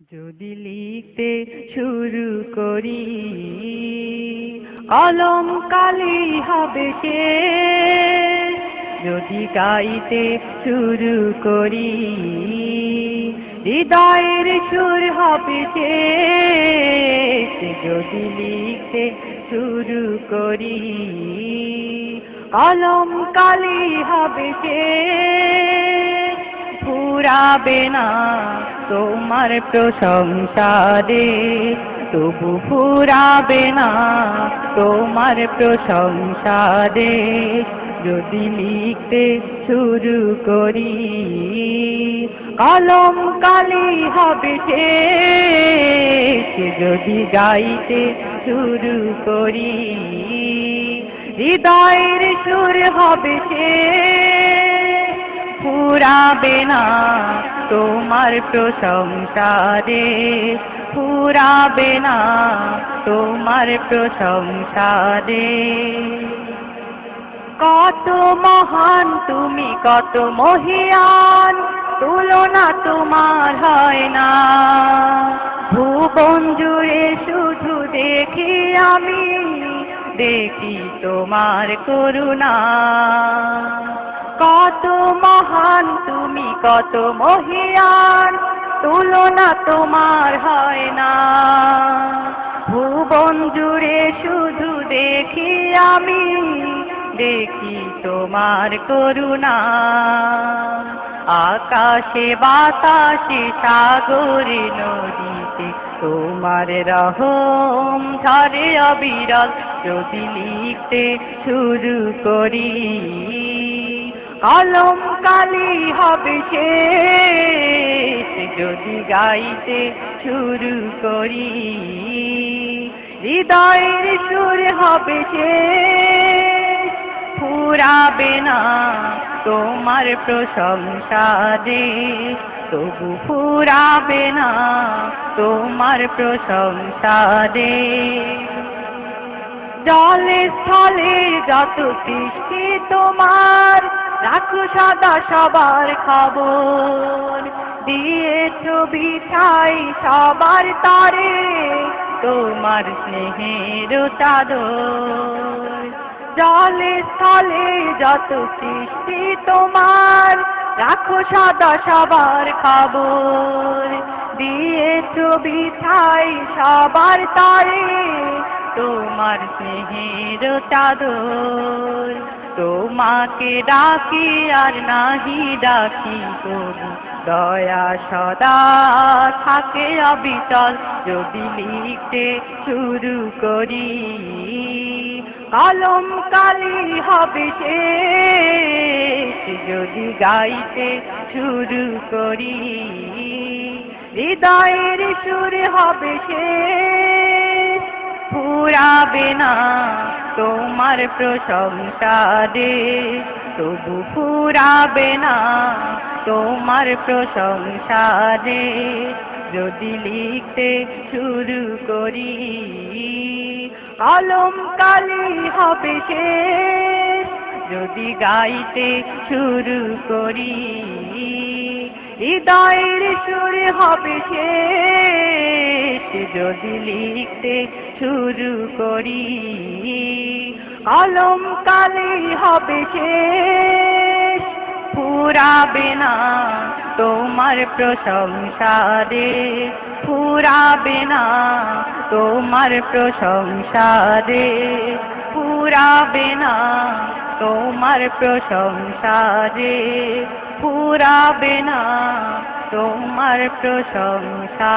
যদি লিখতে শুরু করি কলম কালি হবে সে যদি গাইতে শুরু করি, হৃদয়ের সুর হবে সে যদি লিখতে শুরু করি কলম কালি হবে সে ফুরাবে না। তোমার প্রশংসারে তবু ফুরাবে না। তোমার প্রশংসারে যদি লিখতে শুরু করি। কলম কালি হবে যদি গাইতে শুরু করি। হৃদয়ের সুর হবে সে ফুরাবে না তোমার প্রশংসারে ফুরাবে না তোমার প্রশংসারে কত মহান তুমি, কত মহিয়ান, তুলনা তোমার হয় না। ভুবন জুড়ে শুধু দেখি আমি, দেখি তোমার করুণা। কত মহান, তুমি কত মহিয়ান, তুলনা তোমার হয় না। ভুবন জুড়ে শুধু দেখি আমি, দেখি তোমার করুণা। আকাশে, বাতাসে, সাগরে, নদীতে তোমার রহম ঝরে অবিরল। যদি লিখতে শুরু করি কলম কালি হবে সে যদি গাইতে শুরু করি, হৃদয়ের সুর হবে সে ফুরাবে না তোমার প্রশংসা দে তবু ফুরাবে না তোমার প্রশংসা দে জলে স্থলে যত সৃষ্টি তোমার সদা সবার খবর দিয়েছ বিছাই সবার তারে, তোমার স্নেহের চাদর। জলে স্থলে যত সৃষ্টি তোমার, রাখো সদা সবার খবর দিয়েছ বিছাই সবার তারে, তোমার স্নেহের চাদর। তোমাকে ডাকি আর নাহি ডাকি তবু দয়া সদা থাকে অবিচল, যদি লিখতে শুরু করি। কলম কালি হবে যদি গাইতে শুরু করি। হৃদয়ের সুর হবে সে ফুরাবে না তোমার প্রশংসা দে তবু ফুরাবে না তোমার প্রশংসা দে যদি লিখতে শুরু করি কলম কালি হবে সে যদি গাইতে শুরু করি, হৃদয়ের সুর হবে সে যদি লিখতে শুরু করি কলম কালি হবে সে ফুরাবে না তোমার প্রশংসারে ফুরাবে না তোমার প্রশংসারে ফুরাবে না তোমার প্রশংসারে ফুরাবে না তোমার প্রশংসারে